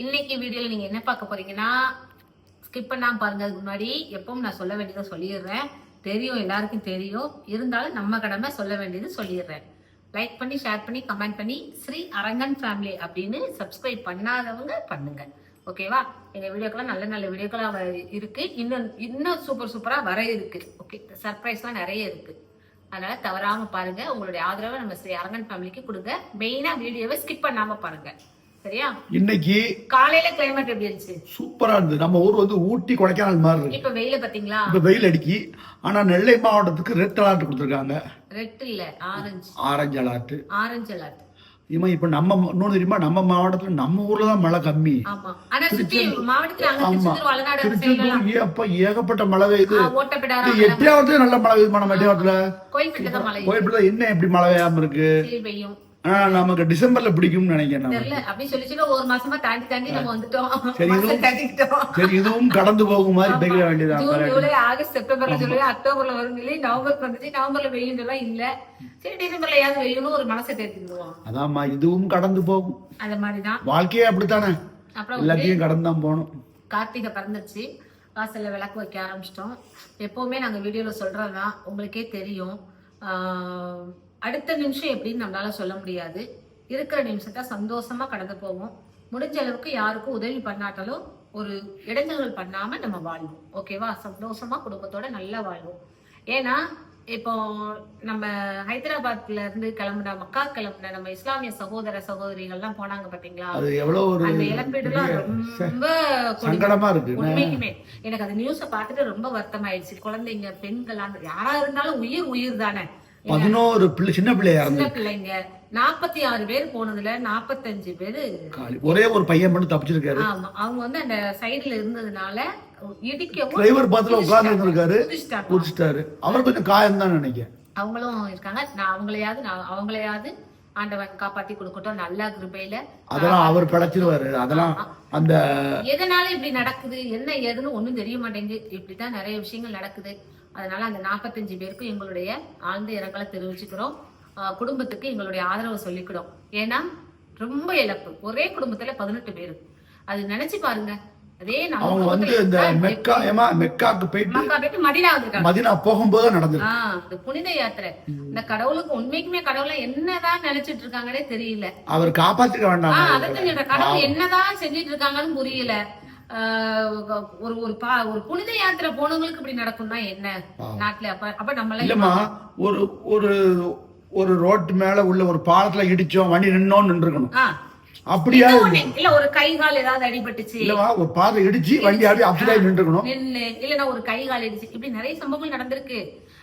இன்னைக்கு வீடியோல நீங்க என்ன பார்க்க போறீங்கன்னா ஸ்கிப் பண்ணாம பாருங்க. அதுக்கு முன்னாடி எப்பவும் நான் சொல்ல வேண்டியதை சொல்லிடுறேன். தெரியும் எல்லாருக்கும் தெரியும். இருந்தாலும் நம்ம கடமை சொல்ல வேண்டியது சொல்லிடுறேன். லைக் பண்ணி ஷேர் பண்ணி கமெண்ட் பண்ணி ஸ்ரீ அரங்கன் ஃபேமிலி அப்படின்னு சப்ஸ்கிரைப் பண்ணாதவங்க பண்ணுங்க. ஓகேவா எங்க வீடியோக்கெல்லாம் நல்ல நல்ல வீடியோக்கெல்லாம் இருக்கு. இன்னும் இன்னும் சூப்பர் சூப்பரா வர இருக்கு. ஓகே சர்ப்ரைஸ்லாம் நிறைய இருக்கு. அதனால தவறாம பாருங்க. உங்களுடைய ஆதரவை நம்ம ஸ்ரீ அரங்கன் ஃபேமிலிக்கு கொடுங்க. மெயினா வீடியோவை ஸ்கிப் பண்ணாம பாருங்க. சரியா? இன்னைக்கு காலையில கிளைமேட் எப்படி இருந்துச்சு? சூப்பரா இருந்தது. நம்ம ஊர் வந்து ஊட்டி கொடைக்கானல் மாதிரி இருக்கு. இப்ப வெயில பாத்தீங்களா? இப்ப வெயில் அடிக்கி. ஆனா நெல்லை மாவட்டத்துக்கு ரெட் அலர்ட் கொடுத்துருக்காங்க. ரெட் இல்ல orange orange alert orange alert இவன் இப்ப நம்ம இன்னொன்னு தெரியுமா? நம்ம மாவட்டத்துல நம்ம ஊர்ல தான் மழை கம்மி. திருச்செந்தூர் அப்ப ஏகப்பட்ட மழை பெய்யுது. எட்டியாவதுல நல்ல மழை பெய்யுமா நம்ம எட்டியாவதுல. கோயில்பேட்டை தான் மழை கோயம்புல என்ன எப்படி மழை பெய்யாம இருக்கு? ஆனா நமக்கு டிசம்பர்ல பிடிக்கும்னு நினைக்கிறேன் நம்ம தெரியல அப்படி சொல்லி சொல்லி ஒரு மாசமா தாண்டி தாண்டி நம்ம வந்துட்டோம். சரி, இதுவும் தாண்டிக்கிட்டோம் சரி இதுவும் கடந்து போகும் மாதிரி பெய்ய வேண்டியதான் ஜூன் ஜூலை ஆகஸ்ட் செப்டம்பர்ல சொல்லி அக்டோபர்ல வரும் சொல்லி நவம்பர் வந்துச்சு நவம்பர்ல வெயில் எல்லாம் இல்ல. சரி டிசம்பர்ல ஏதாவது வெயிலும் ஒரு மனசை தேர்த்திடுவோம் அதாம்மா இதுவும் கடந்து போகும். அந்த மாதிரிதான். வாழ்க்கையே அப்படித்தானே? எல்லாத்தையும் கடந்து தான் போகணும். கார்த்திகை பிறந்துச்சு வாசல்ல விளக்கு வைக்க ஆரம்பிச்சிட்டோம். எப்பவுமே நாங்க வீடியோல சொல்றதுதான் உங்களுக்கே தெரியும். ஆஹ் அடுத்த நிமிஷம் எப்படின்னு நம்மளால சொல்ல முடியாது. இருக்கிற நிமிஷத்தை சந்தோஷமா கடந்து போவோம். முடிஞ்ச அளவுக்கு யாருக்கும் உதவி பண்ணாட்டாலும் ஒரு இடைஞ்சல்கள் பண்ணாம நம்ம வாழ்வோம். ஓகேவா சந்தோஷமா குடும்பத்தோட நல்லா வாழ்வோம். ஏன்னா இப்போ நம்ம ஹைதராபாத்ல இருந்து கிளம்புன மக்கா கிளம்புன நம்ம இஸ்லாமிய சகோதர சகோதரிகள்லாம் போனாங்க பாத்தீங்களா? அந்த இழப்பீடுலாம் ரொம்ப கொடுமை. சங்கடமா இருக்கு. உண்மைக்குமே. எனக்கு அந்த நியூஸ பார்த்துட்டு ரொம்ப வருத்தம் ஆயிடுச்சு குழந்தைங்க பெண்கள் அந்த யாரா இருந்தாலும் உயிர் உயிர் தானே. பதினோரு பிள்ளை சின்ன பிள்ளையா இருந்து சின்ன பிள்ளைங்க. நாற்பத்தி ஆறு பேர் போனதுல நாற்பத்தஞ்சு பேரு. காலி. ஒரே ஒரு பையன் மட்டும் தப்பிச்சிருக்காரு. ஆமா. அவங்க வந்து அந்த சைடுல இருந்ததுனால இடிக்கவும் டிரைவர் பாத்துல உட்கார்ந்து இருந்திருக்காரு. குதிச்சிட்டாங்க. குதிச்சிட்டாரு அவர் கொஞ்சம் காயம் தான் நினைக்கிறேன். அவங்களும் இருக்காங்க. நான் அவங்களையாவது நான் அவங்களையாவது ஆண்டவன் காப்பாத்தி கொடுக்கட்டும். நல்ல கிருபையில அதெல்லாம் அவர் பிழைச்சிருவாரு. அதெல்லாம் அந்த எதனால இப்படி நடக்குது? என்ன ஏதுன்னு ஒண்ணும் தெரிய மாட்டேங்குது. இப்படித்தான் நிறைய விஷயங்கள் நடக்குது. அதனால அந்த நாற்பத்தஞ்சு பேருக்கும் எங்களுடைய ஆழ்ந்த இரங்கலை தெரிவிச்சுக்கிறோம். குடும்பத்துக்கு எங்களுடைய ஆதரவை சொல்லிக்கிறோம். ஏன்னா ரொம்ப இழப்பு. ஒரே குடும்பத்துல பதினெட்டு பேரு. அது நினைச்சு பாருங்க. அதே அவங்க வந்து இந்த மெக்கா ஏமா மெக்காக்கு போயிட்டு மதினா வந்திருக்காங்க. மதினா போகும்போது இந்த புனித யாத்திரை. இந்த கடவுளுக்கு உண்மைக்குமே கடவுளை என்னதான் நினைச்சிட்டு இருக்காங்கன்னே தெரியல. அவர் காப்பாத்திக்க வேண்டாம். சொல்றேன். கடவுள் என்னதான் செஞ்சிட்டு இருக்காங்கன்னு புரியல. ஒரு ஒரு பா ஒரு புனித யாத்திரை போனவங்களுக்கு இப்படி நடக்கும்னா என்ன? நாட்டுல அப்ப அப்ப நம்ம இல்லம்மா ஒரு ஒரு ஒரு ரோட்டு மேல உள்ள ஒரு பாலத்துல இடிச்சோம் வண்டி நின்னோம் நின்றுக்கணும். அப்படியா? இல்ல ஒரு கை கால் ஏதாவது அடிபட்டுச்சு. இல்லவா ஒரு பாதை இடிச்சு வண்டி அப்படியே அப்படியே நின்றுக்கணும். இல்லன்னா ஒரு கை கால் அடிச்சு இப்படி நிறைய சம்பவங்கள் நடந்திருக்கு.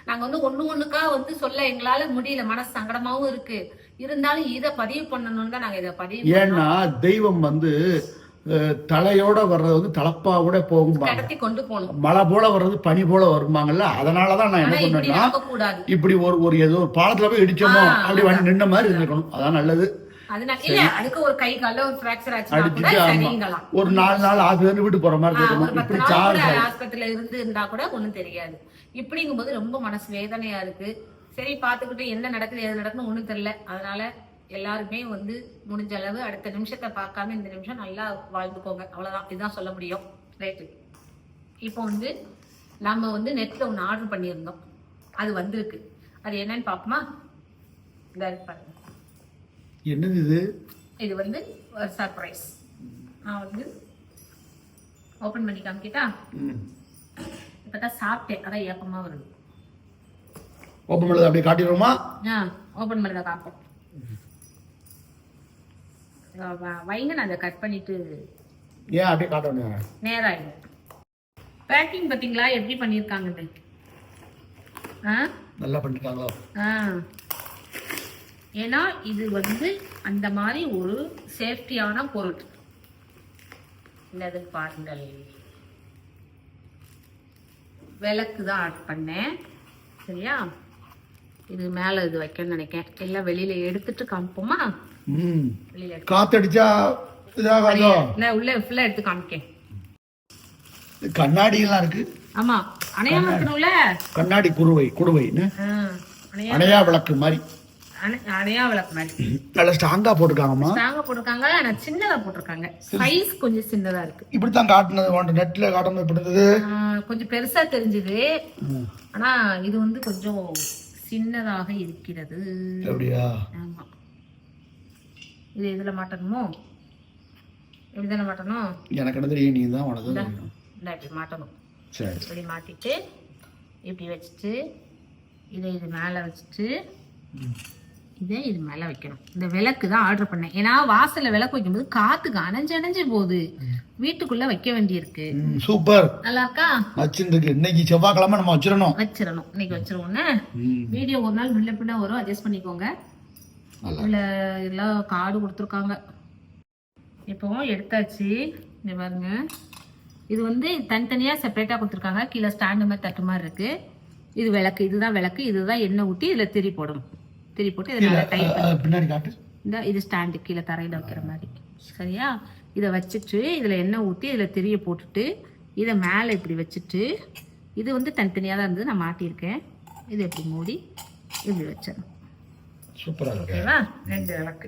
நாங்க வந்து ஒண்ணு ஒண்ணுக்கா வந்து சொல்ல எங்களால முடியல. மனசு சங்கடமாவும் இருக்கு. இருந்தாலும் இத பதிவு பண்ணணும்னு தான் நாங்க இத பதிவு ஏன்னா தெய்வம் வந்து தலையோட வர்றது வந்து தலப்பாவோட போகணும். மழை போல வர்றது பனி போல வரும்பாங்கல்ல அதனாலதான் நான் என்ன பண்ணேன்னா இப்படி ஒரு ஒரு ஏதோ ஒரு பாலத்துல போய் இடிச்சோமோ அப்படி வண்டி நின்ன மாதிரி இருந்திருக்கணும் அதான் நல்லது. ஒரு நாலு நாள் ஆஃபீஸ் வீட்டு போற மாதிரி இருக்கணும். இப்படி சார்ஜ் ஆஸ்பத்திரியில இருந்து இருந்தா கூட ஒண்ணும் தெரியாது. இப்படிங்கும்போது ரொம்ப மனசு வேதனையா இருக்கு. சரி பாத்துக்கிட்டு என்ன நடக்குது எது நடக்குன்னு ஒண்ணும் தெரியல. அதனால எல்லாருமே வந்து முடிஞ்ச அளவு அடுத்த நிமிஷத்தை பார்க்காம இந்த நிமிஷம் நல்லா வாழ்ந்துக்கோங்க. அவ்வளவுதான். இதுதான் சொல்ல முடியும். ரைட்டு இப்போ வந்து நம்ம வந்து நெட்ல ஒன்று ஆர்டர் பண்ணியிருந்தோம். அது வந்திருக்கு. அது என்னன்னு பார்ப்போமா? என்னது இது? இது வந்து ஒரு சர்ப்ரைஸ் நான் வந்து ஓப்பன் பண்ணி காமிக்கிட்டா? ம். இப்பதான் சாப்பிட்டேன். அதான் ஏப்பமா வருது. ஓப்பன் பண்ணது அப்படியே காட்டிடுவோமா? ஆ ஓப்பன் பண்ணத காப்போம் வைங்க நான் அதை கட் பண்ணிட்டு ஏன் அப்படியே காட்டணும் நேரம் ஆயிடும் பேக்கிங் பார்த்தீங்களா? எப்படி பண்ணியிருக்காங்கன்னு ஆ? நல்லா பண்ணிட்டாங்களோ ஆ. ஏன்னா இது வந்து அந்த மாதிரி ஒரு சேஃப்டியான பொருள். என்னது பாருங்கள். விளக்கு தான் ஆட் பண்ணேன். சரியா? இது மேலே இது வைக்கணும்னு நினைக்கிறேன். எல்லாம் வெளியில எடுத்துட்டு காமிப்போமா? காத்தடிச்சா இதாகாதோ? நான் உள்ள ஃபுல்லாக எடுத்து காமிக்கேன். கண்ணாடி எல்லாம் இருக்கு. ஆமா. அணையாம இருக்கணும்ல கண்ணாடி குருவை குடுவைன்னு ஆ, அணையா விளக்கு மாதிரி. அணை- அணையா விளக்கு மாதிரி. நல்ல ஸ்ட்ராங்கா போட்டிருக்காங்கம்மா. ஸ்ட்ராங்கா போட்டிருக்காங்க. ஆனா சின்னதா போட்டிருக்காங்க. சைஸ் கொஞ்சம் சின்னதா இருக்கு. காட்டுனது உன்ட்ட நெட்ல காட்டுனது இப்படி இருந்தது. ஆஹ் கொஞ்சம் பெருசா தெரிஞ்சுது. ஆனா இது வந்து கொஞ்சம் சின்னதாக இருக்கிறது. அப்படியா? ஆமா. இது இதுல மாட்டணுமோ? இப்படிதானே மாட்டணும்? எனக்கு தெரியும் நீ தான் உனக்கு தான் இல்ல இப்படி மாட்டணும். சரி. இப்படி மாட்டிட்டு இப்படி வச்சுட்டு இதை இது மேலே வச்சுட்டு இதை இது மேலே வைக்கணும். இந்த விளக்கு தான் ஆர்டர் பண்ணேன். ஏன்னா வாசல்ல விளக்கு வைக்கும்போது காத்துக்கு அணைஞ்சு அணைஞ்சு போகுது. வீட்டுக்குள்ள வைக்க வேண்டியிருக்கு. சூப்பர். நல்லா இருக்கா வச்சிருக்கு. இன்னைக்கு செவ்வாய்க்கிழமை நம்ம வச்சிடணும். வச்சிடணும். இன்னைக்கு வச்சிருவோம்னு வீடியோ ஒரு நாள் முன்ன பின்ன வரும். அட்ஜஸ்ட் பண்ணிக்கோங்க. இதுல எல்லாம் கார்டு கொடுத்துருக்காங்க. இப்போ எடுத்தாச்சு. இங்க பாருங்க. இது வந்து தனித்தனியா செப்பரேட்டா கொடுத்துருக்காங்க. கீழே ஸ்டாண்டு மாதிரி தட்டு மாதிரி இருக்கு. இது விளக்கு இதுதான் விளக்கு இதுதான் எண்ணெய் ஊற்றி இதுல திரி போடணும். திரி போட்டு இதை நல்லா டைட் பின்னாடி இந்த இது ஸ்டாண்டு கீழே தரையில் வைக்கிற மாதிரி. சரியா? இதை வச்சுட்டு இதில் எண்ணெய் ஊற்றி இதில் திரிய போட்டுட்டு இதை மேலே இப்படி வச்சுட்டு இது வந்து தனித்தனியாக தான் இருந்தது. நான் மாட்டியிருக்கேன். இது இப்படி மூடி இப்படி வச்சிடணும். சூப்பரா இருக்கு. ஓகேவா ரெண்டு விளக்கு.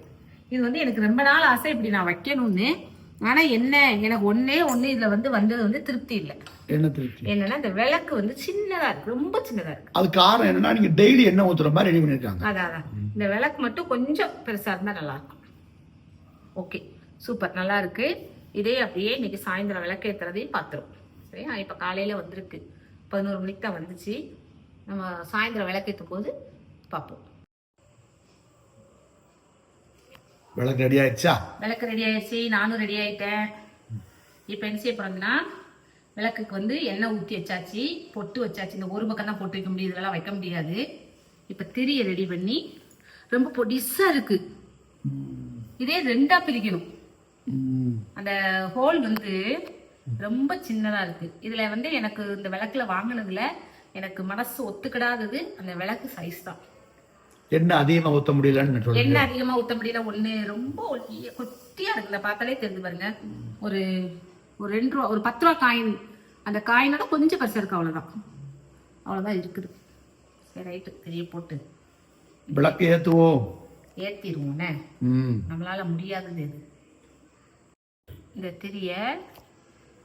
இது வந்து எனக்கு ரொம்ப நாள் ஆசை இப்படி நான் வைக்கணும்னு. ஆனால் என்ன எனக்கு ஒன்றே ஒன்று இதில் வந்து வந்தது வந்து திருப்தி இல்லை. என்ன திருப்தி? என்னன்னா இந்த விளக்கு வந்து சின்னதாக இருக்கு ரொம்ப சின்னதாக இருக்கு. அது காரணம் என்னன்னா நீங்க டெய்லி எண்ணெய் ஊத்துற மாதிரி ரெடி பண்ணிருக்காங்க. அதான் அதான். இந்த விளக்கு மட்டும் கொஞ்சம் பெருசா இருந்தா நல்லா இருக்கும். Okay super. நல்லா இருக்கு. இதே அப்படியே இன்னைக்கு சாயந்தரம் விளக்கு ஏத்துறதையும் பார்த்துரும் சரியா? இப்போ காலையில வந்திருக்கு. பதினோரு மணிக்கு தான் வந்துச்சு. நம்ம சாயந்தரம் விளக்கேற்றும் போது பார்ப்போம் விளக்கு ரெடி ஆயிடுச்சா? விளக்கு ரெடி ஆயிடுச்சு நானும் ரெடி ஆயிட்டேன். இப்போ என்ன செய்ய போறோம்னா விளக்குக்கு வந்து எண்ணெய் ஊற்றி வச்சாச்சு பொட்டு வச்சாச்சு. இந்த ஒரு பக்கம் தான் பொட்டு வைக்க முடியும் இதெல்லாம் வைக்க முடியாது. இப்போ திரியை ரெடி பண்ணி ரொம்ப பொடிசா இருக்கு. இதே ரெண்டா பிரிக்கணும். அந்த ஹோல் வந்து ரொம்ப சின்னதா இருக்கு. இதுல வந்து எனக்கு இந்த விளக்குல வாங்கினதுல எனக்கு மனசு ஒத்துக்கிடாதது அந்த விளக்கு சைஸ் தான். எண்ணெய் அதிகமா ஊத்த முடியலன்னு சொல்றேன். எண்ணெய் அதிகமா ஊத்த முடியல? ஒண்ணு ரொம்ப குட்டியா இருக்கு இந்த பார்த்தாலே தெரிஞ்சு பாருங்க. ஒரு ஒரு ரெண்டு ரூபா ஒரு பத்து ரூபா காயின் அந்த காயினோட கொஞ்சம் பெருசா இருக்கு அவ்வளவுதான். அவ்வளவுதான் இருக்குது. சரி ரைட்டு தெரிய போட்டு. விளக்கு ஏத்துவோம். ஏத்திடுவோண்ணே ம். நம்மளால முடியாதது இது. இந்த திரிய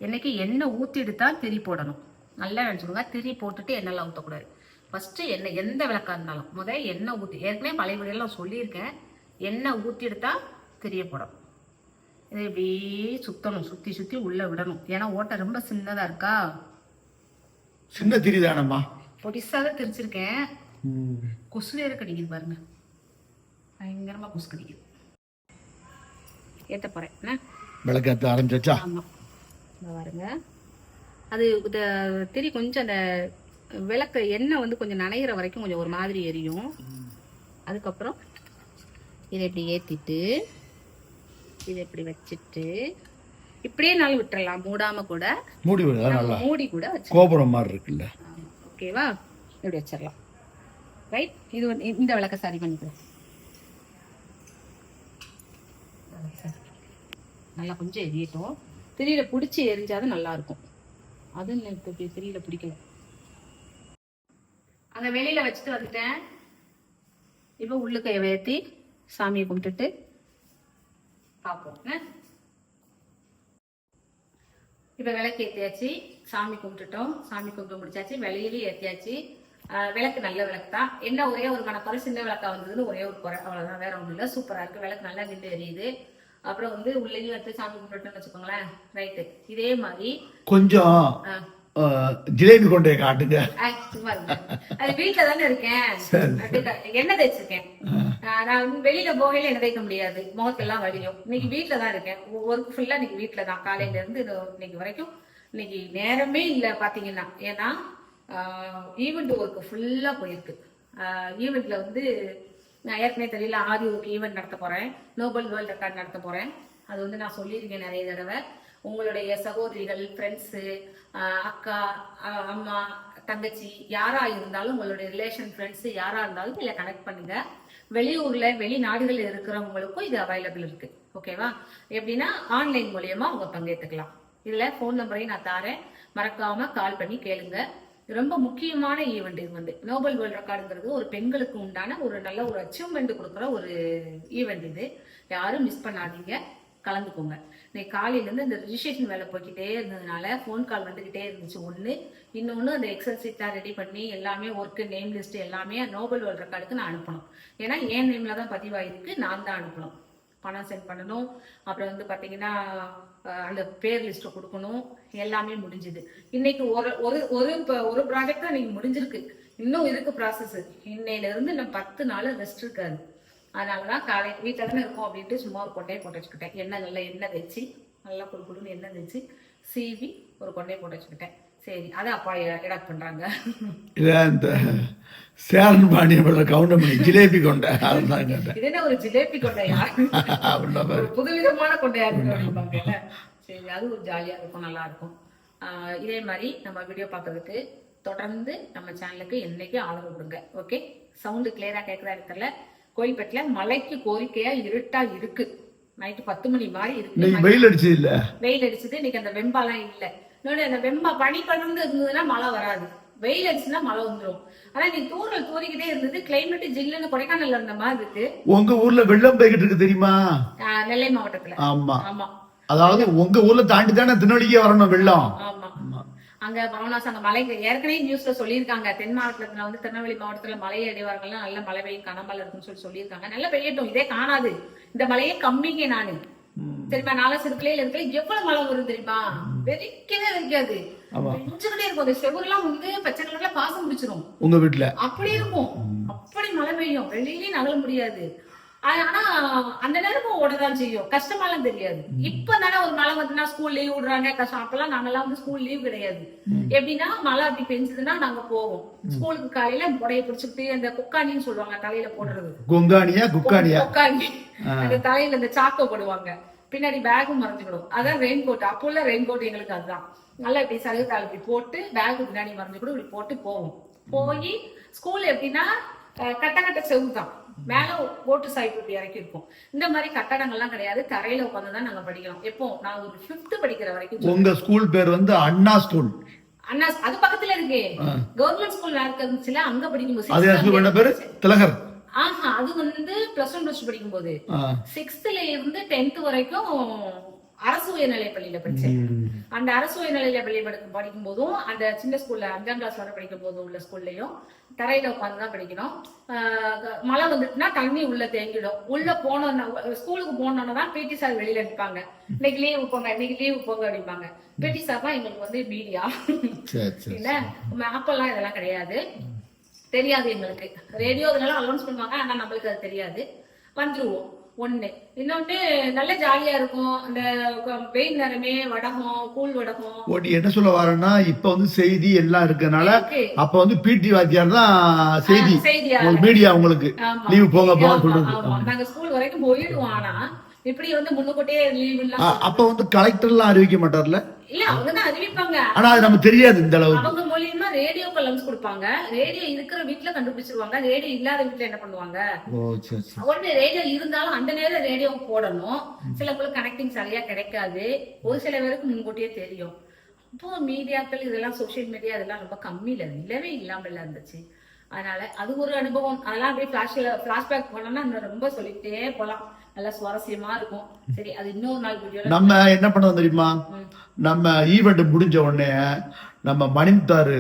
என்னைக்கு எண்ணெய் ஊற்றிட்டு தான் திரி போடணும். நல்லா நினச்சிக்கோங்க திரி போட்டுட்டு எண்ணெய்லாம் ஊற்றக்கூடாது ஃபஸ்ட்டு எண்ணெய் எந்த விளக்கா இருந்தாலும். முதல் எண்ணெய் ஊற்றி ஏற்கனவே பழைய வீடியோலாம் சொல்லியிருக்கேன். எண்ணெய் ஊற்றிட்டு தான் திரிய போடணும் இதை இப்படி சுற்றணும் சுற்றி சுற்றி உள்ளே விடணும். ஏன்னா ஓட்டை ரொம்ப சின்னதாக இருக்கா? சின்ன திரி தானம்மா பொடிசாக தான் திரிச்சிருக்கேன். கொசு வேற கடிக்குது பாருங்க. பயங்கரமாக கொசு கடிக்குது. ஏற்ற போகிறேன் என்ன? விளக்கு ஏத்த ஆரம்பிச்சாச்சா? ஆமாம் பாருங்க. அது திரி கொஞ்சம் அந்த விளக்கு எண்ணெய் வந்து கொஞ்சம் நனைகிற வரைக்கும் கொஞ்சம் ஒரு மாதிரி எரியும். அதுக்கப்புறம் இதை இப்படி ஏற்றிட்டு இதை இப்படி வச்சுட்டு இப்படியே நாள் விட்டுறலாம் மூடாம கூட. மூடி மூடி கூட வச்சு கோபுரம் மாதிரி இருக்குல்ல. ஓகேவா இப்படி வச்சிடலாம். ரைட் இது இந்த விளக்க சரி பண்ணிக்கிறேன் நல்லா கொஞ்சம் எரியட்டும். திரியில பிடிச்சி எரிஞ்சாதான் நல்லா இருக்கும். அது எனக்கு திரியில பிடிக்கல. அங்க வெளியில வச்சுட்டு வந்துட்டேன். இப்போ உள்ளுக்க ஏற்றி சாமியை கும்பிட்டுட்டு பார்ப்போம்? இப்போ விளக்கு ஏற்றியாச்சு சாமி கும்பிட்டுட்டோம். சாமி கும்பிட்டு முடிச்சாச்சு. வெளியிலேயே ஏற்றியாச்சு விளக்கு நல்ல விளக்கு தான். என்ன ஒரே ஒரு மனக்குறை சின்ன விளக்கா வந்ததுன்னு ஒரே ஒரு குறை. அவ்வளோதான் வேற ஒன்றும் இல்லை. சூப்பராக இருக்கு. விளக்கு நல்லா நின்று எரியுது. அப்புறம் வந்து உள்ளேயும் எடுத்து சாமி கும்பிட்டுட்டோம்னு வச்சுக்கோங்களேன். ரைட்டு. இதே மாதிரி கொஞ்சம் ஜிலேபி கொண்டே காட்டுங்க. அது வீட்ல தானே இருக்கேன். எண்ணெய் தேய்ச்சிருக்கேன். நான் வந்து வெளியில போகையில எண்ணெய் தேய்க்க முடியாது. முகத்தெல்லாம் வலியும். இன்னைக்கு வீட்ல தான் இருக்கேன். ஒர்க் ஃபுல்லா இன்னைக்கு வீட்ல தான். காலையில இருந்து இன்னைக்கு வரைக்கும் இன்னைக்கு நேரமே இல்ல பாத்தீங்கன்னா. ஏன்னா ஈவெண்ட் ஒர்க் ஃபுல்லா போயிருக்கு. ஈவெண்ட்ல வந்து நான் ஏற்கனவே தெரியல ஆதி ஒர்க் ஈவெண்ட் நடத்த போறேன். நோபல் வேர்ல்ட் ரெக்கார்ட் நடத்த போறேன். அது வந்து நான் சொல்லியிருக்கேன் நிறைய தடவை. உங்களுடைய சகோதரிகள் ஃப்ரெண்ட்ஸு அக்கா அம்மா தங்கச்சி யாரா இருந்தாலும் உங்களுடைய ரிலேஷன் ஃப்ரெண்ட்ஸ் யாரா இருந்தாலும் இதில் கனெக்ட் பண்ணுங்க. வெளியூர்ல வெளிநாடுகள் இருக்கிறவங்களுக்கும் இது அவைலபிள் இருக்கு. ஓகேவா எப்படின்னா ஆன்லைன் மூலியமா அவங்க பங்கேற்றுக்கலாம் இதில் ஃபோன் நம்பரையும் நான் தாரேன். மறக்காம கால் பண்ணி கேளுங்க. ரொம்ப முக்கியமான ஈவெண்ட் இது வந்து. நோபல் வேர்ல்ட் ரெக்கார்டுங்கிறது ஒரு பெண்களுக்கு உண்டான ஒரு நல்ல ஒரு அச்சீவ்மெண்ட் கொடுக்குற ஒரு ஈவெண்ட் இது. யாரும் மிஸ் பண்ணாதீங்க. கலந்துக்கோங்க. இன்னைக்கு காலையிலேருந்து இந்த ரிஜிஸ்ட்ரேஷன் வேலை போய்க்கிட்டே இருந்ததுனால ஃபோன் கால் வந்துக்கிட்டே இருந்துச்சு. ஒன்று இன்னொன்று அந்த எக்ஸல் சீட்டாக ரெடி பண்ணி எல்லாமே ஒர்க்கு நேம் லிஸ்ட் எல்லாமே நோபல் வேர்ல்ட் ரெக்கார்டுக்கு நான் அனுப்பணும். ஏன்னா என் நேமில் தான் பதிவாயிருக்கு? நான் தான் அனுப்பணும். பணம் சென்ட் பண்ணணும். அப்புறம் வந்து பார்த்தீங்கன்னா அந்த பேர் லிஸ்ட்டை கொடுக்கணும். எல்லாமே முடிஞ்சுது. இன்னைக்கு ஒரு ஒரு ஒரு இப்போ ஒரு ப்ராஜெக்ட் தான் இன்னைக்கு முடிஞ்சிருக்கு. இன்னும் இருக்கு ப்ராசஸ் இன்னையில இருந்து நான் பத்து நாள் ரெஸ்ட் இருக்காது. அதனால தான் காலை வீட்டில் தானே இருக்கோம் அப்படின்ட்டு சும்மா ஒரு கொண்டையை போட்டு வச்சுக்கிட்டேன். எண்ணெய் நல்லா எண்ணெய் தேய்ச்சி நல்லா குடு குடுன்னு எண்ணெய் தேய்ச்சி சீவி ஒரு கொண்டையை போட்டு வச்சுக்கிட்டேன். சரி அதை அப்பா எடாக்ட் பண்றாங்க. இல்ல இந்த சேரன் பாண்டியனோட கவுண்டமணி ஜிலேபி கொண்ட. அதுதான் கேட்டேன். இது என்ன ஒரு ஜிலேபி கொண்டையா? புதுவிதமான கொண்டையா இருக்கு சரி அது ஒரு ஜாலியா இருக்கும் நல்லா இருக்கும். இதே மாதிரி நம்ம வீடியோ பார்க்கறதுக்கு தொடர்ந்து நம்ம சேனலுக்கு என்னைக்கு ஆதரவு கொடுங்க ஓகே சவுண்டு கிளியரா கேட்குதா இருக்கல கோயில்பேட்டில மலைக்கு கோரிக்கையா இருட்டா இருக்கு. நைட்டு பத்து மணி மாதிரி இருக்கு. வெயில் அடிச்சது இல்ல? வெயில் அடிச்சது இன்னைக்கு அந்த வெம்பாலாம் இல்ல. அந்த வெம்பா பனி படர்ந்து இருந்ததுன்னா மழை வராது. வெயில் அடிச்சுன்னா மழை வந்துரும். ஆனா இன்னைக்கு தூரல் தூரிக்கிட்டே இருந்தது. கிளைமேட் ஜில்லுன்னு கொடைக்கானல்ல இருந்த மாதிரி இருக்கு. உங்க ஊர்ல வெள்ளம் போய்கிட்டு இருக்கு தெரியுமா? நெல்லை மாவட்டத்துல. ஆமா. ஆமா. அதாவது உங்க ஊர்ல தாண்டி தானே திருநெல்வேலிக்கே வரணும் வெள்ளம்? ஆமா. ஆமா. அங்க பவனாஸ் அங்க மலை ஏற்கனவே நியூஸ்ல சொல்லியிருக்காங்க. தென் மாவட்டத்துல வந்து திருநெல்வேலி மாவட்டத்துல மலை அடிவாரங்கள்லாம் நல்ல மழை பெய்யும் கனமழை இருக்குன்னு சொல்லி சொல்லியிருக்காங்க. நல்லா பெய்யட்டும் இதே காணாது. இந்த மழையே கம்மிங்க நானு. தெரியுமா? நாலா சிறுக்கிளையில இருக்கல எவ்வளவு மழை வரும் தெரியுமா? வெறிக்கவே வெறிக்காது. ஆமா. வெறிச்சுக்கிட்டே இருக்கும். அந்த செவர்லாம் வந்து பச்சை கலர்ல பாசம் பிடிச்சிரும். உங்க வீட்டுல அப்படி இருக்கும். அப்படி மழை பெய்யும். வெளியிலயும் நகல முடியாது. ஆனா அந்த நேரம் ஓடதான் செய்யும். கஷ்டமாலாம் தெரியாது. இப்ப தானே ஒரு மழை வந்துன்னா ஸ்கூல் லீவ் விடுறாங்க. கஷ்டம் அப்பெல்லாம் நாங்கெல்லாம் வந்து ஸ்கூல் லீவ் கிடையாது. எப்படின்னா மழை அப்படி பெஞ்சதுன்னா நாங்க போவோம். ஸ்கூலுக்கு காலையில புடைய பிடிச்சிக்கிட்டு அந்த குக்கானின்னு சொல்லுவாங்க தலையில போடுறது. கொங்கானியா குக்கானியா உட்காந்து அந்த தலையில இந்த சாக்கோ போடுவாங்க. பின்னாடி பேகும் மறைஞ்சுக்கிடும். அதான் ரெயின் கோட் அப்போ உள்ள ரெயின் கோட் எங்களுக்கு அதுதான். நல்லா இப்படி சலுகை தாள் இப்படி போட்டு பேக் பின்னாடி மறைஞ்சுக்கிடும் இப்படி போட்டு போவோம். போய் ஸ்கூல் எப்படின்னா கட்ட கட்ட செவு தான் மேல ஓட்டு சாய்ப்பு இப்படி இறக்கி இருக்கும். இந்த மாதிரி கட்டடங்கள்லாம் கிடையாது. தரையில உட்காந்து தான் நாங்க படிக்கிறோம். எப்போ? நான் ஒரு ஃபிஃப்த் படிக்கிற வரைக்கும் உங்க ஸ்கூல் பேர் வந்து அண்ணா ஸ்கூல் அண்ணா அது பக்கத்துல இருக்கு. கவர்மெண்ட் ஸ்கூல் வேற இருந்துச்சுல அங்க standard. பேரு? திலகர். ஆஹா அது வந்து பிளஸ் ஒன் பிளஸ் டூ படிக்கும்போது. ஆ. சிக்ஸ்த்ல இருந்து டென்த் வரைக்கும் அரசு உயர்நிலை பள்ளியில படிச்சேன். அந்த அரசு உயர்நிலை பள்ளி படிக்கும் படிக்கும் போதும் அந்த சின்ன ஸ்கூல்ல அஞ்சாம் கிளாஸ் வரை படிக்கும் போது உள்ள ஸ்கூல்லயும் தரையில உட்காந்து தான் படிக்கணும். மழை வந்துட்டுனா தண்ணி உள்ள தேங்கிடும். உள்ள போனோம்னா ஸ்கூலுக்கு போனோம்னா தான் பிடி சார் வெளியில நிற்பாங்க இன்னைக்கு லீவு போங்க இன்னைக்கு லீவு போங்க அப்படிம்பாங்க. பிடி சார் தான் எங்களுக்கு வந்து மீடியா. இல்ல? அப்பெல்லாம் இதெல்லாம் கிடையாது. தெரியாது எங்களுக்கு. ரேடியோ இதெல்லாம் அலௌன்ஸ் பண்ணுவாங்க ஆனா நம்மளுக்கு அது தெரியாது. வந்துருவோம். ஒண்ணு. இன்னொன்னு நல்ல ஜாலியா இருக்கும். அந்த வெயில் நேரமே வடகம் கூழ் வடகம். ஓடி என்ன சொல்ல வரேன்னா இப்ப வந்து செய்தி எல்லாம் இருக்கனால இருக்கு. அப்ப வந்து பிடி வாத்தியார் தான் செய்தி. மீடியா உங்களுக்கு. லீவு போங்க போங்க சொல்றது. நாங்க ஸ்கூல் வரைக்கும் போயிடுவோம் ஆனா இப்படி வந்து முன்னுக்கூட்டியே லீவ் அப்ப வந்து கலெக்டர் எல்லாம் அறிவிக்க மாட்டார்ல? இல்ல அவங்க தான் அறிவிப்பாங்க. ஆனா அது நமக்கு தெரியாது இந்த அளவுக்கு. அவங்க மூலியமா ரேடியோ கலம்ஸ் கொடுப்பாங்க. ரேடியோ இருக்கிற வீட்ல கண்டுபிடிச்சிருவாங்க. ரேடியோ இல்லாத வீட்ல என்ன பண்ணுவாங்க? ஒன்று ரேடியோ இருந்தாலும் அந்த நேரம் ரேடியோ போடணும். சில பேருக்கு கனெக்டிங் சரியா கிடைக்காது. ஒரு சில பேருக்கு முன்கூட்டியே தெரியும். இப்போ மீடியாக்கள் இதெல்லாம் சோஷியல் மீடியா இதெல்லாம் ரொம்ப கம்மியில இல்லவே இல்லாமல் இருந்துச்சு. அதனால அது ஒரு அனுபவம். அதெல்லாம் அப்படியே ஃபிளாஷ்ல ஃபிளாஷ்பேக் போனோம்னா ரொம்ப சொல்லிக்கிட்டே போலாம். நல்லா சுவாரஸ்யமா இருக்கும். சரி அது இன்னொரு நாள் வீடியோல நம்ம என்ன பண்ணோம் தெரியுமா? நம்ம ஈவெண்ட் முடிஞ்ச உடனே நம்ம மணிமுத்தாறு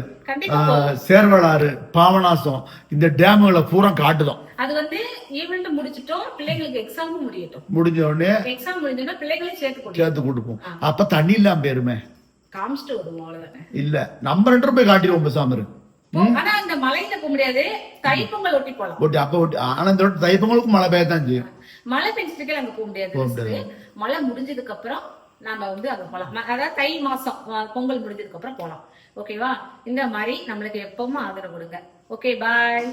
சேர்வலாறு பாவனாசம் இந்த டேமுகளை பூரா காட்டுதோம். அது வந்து ஈவெண்ட் முடிச்சிட்டோம் பிள்ளைங்களுக்கு எக்ஸாமும் முடியட்டும். முடிஞ்ச உடனே எக்ஸாம் முடிஞ்சோன்னா பிள்ளைகளையும் சேர்த்து சேர்த்து கொடுப்போம். அப்ப தண்ணி இல்லாம போயிருமே. காமிச்சிட்டு வருவோம் அவ்வளவுதானே. இல்ல நம்ம ரெண்டு பேரும் போய் காட்டிடுவோம் பேசாம இரு. ஆனா இந்த மலையில போக முடியாது. தைப்பொங்கல் ஒட்டி போலாம். ஒட்டி அப்ப ஒட்டி ஆனா இந்த தைப்பொங்கலுக்கும் மழை பெய்யத்தான் செய்யும். மழை பெஞ்சிட்டு அங்க போக முடியாது. மழை முடிஞ்சதுக்கு அப்புறம் நாம வந்து அங்க போலாம். அதாவது தை மாசம் பொங்கல் முடிஞ்சதுக்கு அப்புறம் போலாம். ஓகேவா இந்த மாதிரி நம்மளுக்கு எப்பவும் ஆதரவு கொடுங்க. Okay bye